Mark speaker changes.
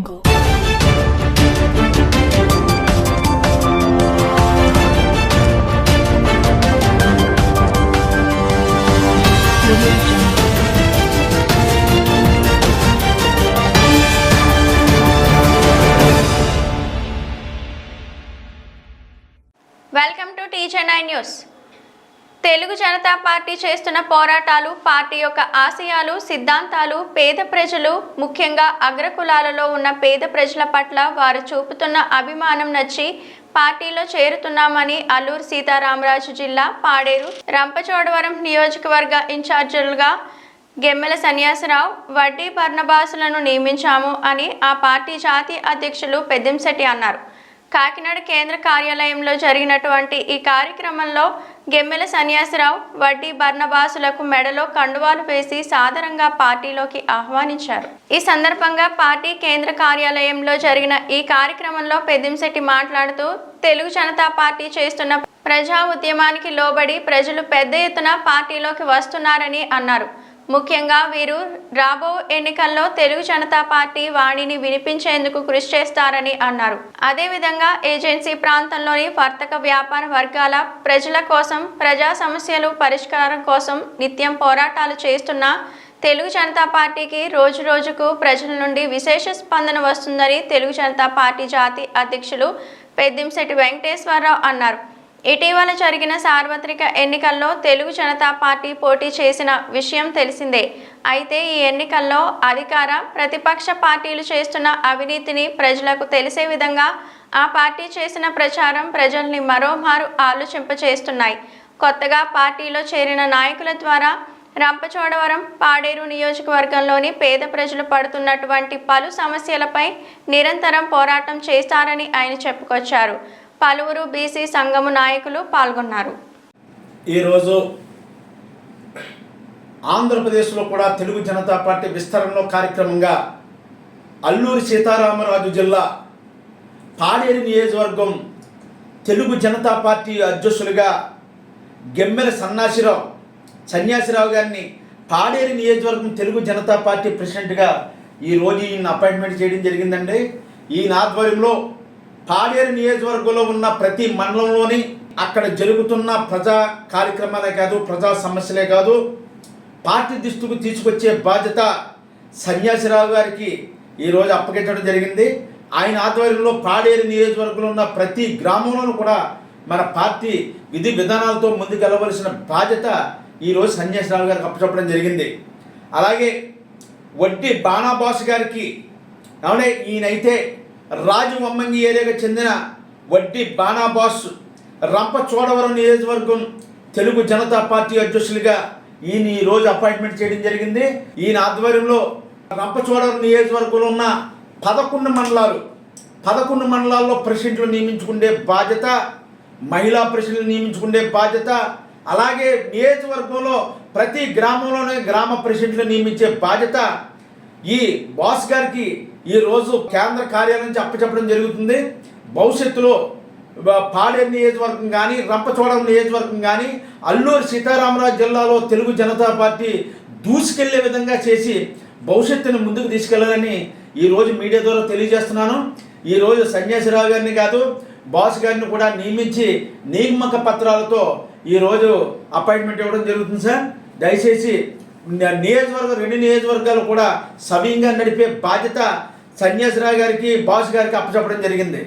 Speaker 1: Jungle. Welcome to Teacher News. Telugu Janata party చేస్తున్న పోరాటాలు party యొక్క ఆశయాలు సిద్ధాంతాలు పేద ప్రజలు ముఖ్యంగా అగ్రకులాలలో ఉన్న పేద ప్రజల పట్ల వారు చూపుతున్న అభిమానం నచ్చి పార్టీలో చేరుతున్నామని అల్లూరు సీతారామరాజు జిల్లా పాడేరు రంపచోడవరం నియోజకవర్గ ఇన్ఛార్జీలుగా గెమ్మెల సన్యాసరావు వడ్డీ పర్ణబాసులను నియమించాము అని ఆ పార్టీ జాతీయ అధ్యక్షులు పెద్దంశెట్టి అన్నారు. కాకినాడ కేంద్ర కార్యాలయంలో జరిగినటువంటి ఈ కార్యక్రమంలో గెమ్మెల సన్యాసరావు వడ్డీ బర్ణబాసులకు మెడలో కండువాలు వేసి సాదరంగా పార్టీలోకి ఆహ్వానించారు. ఈ సందర్భంగా పార్టీ కేంద్ర కార్యాలయంలో జరిగిన ఈ కార్యక్రమంలో పెద్దంశెట్టి మాట్లాడుతూ తెలుగు జనతా పార్టీ చేస్తున్న ప్రజా ఉద్యమానికి లోబడి ప్రజలు పెద్ద ఎత్తున పార్టీలోకి వస్తున్నారని అన్నారు. ముఖ్యంగా వీరు రాబో ఎన్నికల్లో తెలుగు జనతా పార్టీ వాణిని వినిపించేందుకు కృషి చేస్తారని అన్నారు. అదేవిధంగా ఏజెన్సీ ప్రాంతంలోని వర్తక వ్యాపార వర్గాల ప్రజల కోసం ప్రజా సమస్యలు పరిష్కారం కోసం నిత్యం పోరాటాలు చేస్తున్న తెలుగు జనతా పార్టీకి రోజు రోజుకు ప్రజల నుండి విశేష స్పందన వస్తుందని తెలుగు జనతా పార్టీ జాతీయ అధ్యక్షులు పెద్దింశెట్టి వెంకటేశ్వరరావు అన్నారు. ఇటీవల జరిగిన సార్వత్రిక ఎన్నికల్లో తెలుగు జనతా పార్టీ పోటీ చేసిన విషయం తెలిసిందే. అయితే ఈ ఎన్నికల్లో అధికార ప్రతిపక్ష పార్టీలు చేస్తున్న అవినీతిని ప్రజలకు తెలిసే విధంగా ఆ పార్టీ చేసిన ప్రచారం ప్రజల్ని మరోమారు ఆలోచింపచేస్తున్నాయి. కొత్తగా పార్టీలో చేరిన నాయకుల ద్వారా రంపచోడవరం పాడేరు నియోజకవర్గంలోని పేద ప్రజలు పడుతున్నటువంటి పలు సమస్యలపై నిరంతరం పోరాటం చేస్తారని ఆయన చెప్పుకొచ్చారు. పలువురు బీసీ సంఘము నాయకులు పాల్గొన్నారు.
Speaker 2: ఈరోజు ఆంధ్రప్రదేశ్లో కూడా తెలుగు జనతా పార్టీ విస్తరణలో కార్యక్రమంగా అల్లూరి సీతారామరాజు జిల్లా పాడేరు నియోజకవర్గం తెలుగు జనతా పార్టీ అధ్యక్షులుగా గెమ్మెల సన్నాసిరావు సన్యాసిరావు గారిని పాడేరు నియోజకవర్గం తెలుగు జనతా పార్టీ ప్రెసిడెంట్గా ఈరోజు ఈయన అపాయింట్మెంట్ చేయడం జరిగిందండి. ఈయన ఆధ్వర్యంలో పాడేరు నియోజకవర్గంలో ఉన్న ప్రతి మండలంలోని అక్కడ జరుగుతున్న ప్రజా కార్యక్రమాలే కాదు ప్రజా సమస్యలే కాదు పార్టీ దృష్టికి తీసుకొచ్చే బాధ్యత సన్యాసిరావు గారికి ఈరోజు అప్పగించడం జరిగింది. ఆయన ఆధ్వర్యంలో పాడేరు నియోజకవర్గంలో ఉన్న ప్రతి గ్రామంలోనూ కూడా మన పార్టీ విధి విధానాలతో ముందుకెళ్ళవలసిన బాధ్యత ఈరోజు సన్యాసిరావు గారికి అప్పచెప్పడం జరిగింది. అలాగే వడ్డీ బాణాబాస్ గారికి అవునే ఈయనైతే రాజు వమ్మంగి ఏరియాకు చెందిన వడ్డీ బాణాబాస్ రంపచోడవరం నియోజకవర్గం తెలుగు జనతా పార్టీ అధ్యక్షులుగా ఈయన ఈ రోజు అపాయింట్మెంట్ చేయడం జరిగింది. ఈయన ఆధ్వర్యంలో రంపచోడవరం నియోజకవర్గంలో ఉన్న పదకొండు మండలాలు పదకొండు మండలాల్లో ప్రెసిడెంట్లు నియమించుకునే బాధ్యత మహిళా ప్రెసిడెంట్లు నియమించుకునే బాధ్యత అలాగే నియోజకవర్గంలో ప్రతి గ్రామంలోనే గ్రామ ప్రెసిడెంట్లు నియమించే బాధ్యత ఈ బాస్ గారికి ఈ రోజు కేంద్ర కార్యాలయం నుంచి అప్పచెప్పడం జరుగుతుంది. భవిష్యత్తులో పాడే పాడేరు నియోజకవర్గం కానీ రంపచోడవరం నియోజకవర్గం కానీ అల్లూరు సీతారామరాజు జిల్లాలో తెలుగు జనతా పార్టీ దూసుకెళ్ళే విధంగా చేసి భవిష్యత్తును ముందుకు తీసుకెళ్ళాలని ఈ రోజు మీడియా ద్వారా తెలియజేస్తున్నాను. ఈ రోజు సన్యాసిరావు గారిని కాదు బాస్ గారిని కూడా నియమించి నియామక పత్రాలతో ఈ రోజు అపాయింట్మెంట్ ఇవ్వడం జరుగుతుంది సార్. దయచేసి నియోజకవర్గం రెండు నియోజకవర్గాలు కూడా సవ్యంగా నడిపే బాధ్యత సన్యాసరావు గారికి బాస్ గారికి అప్పచెప్పడం జరిగింది.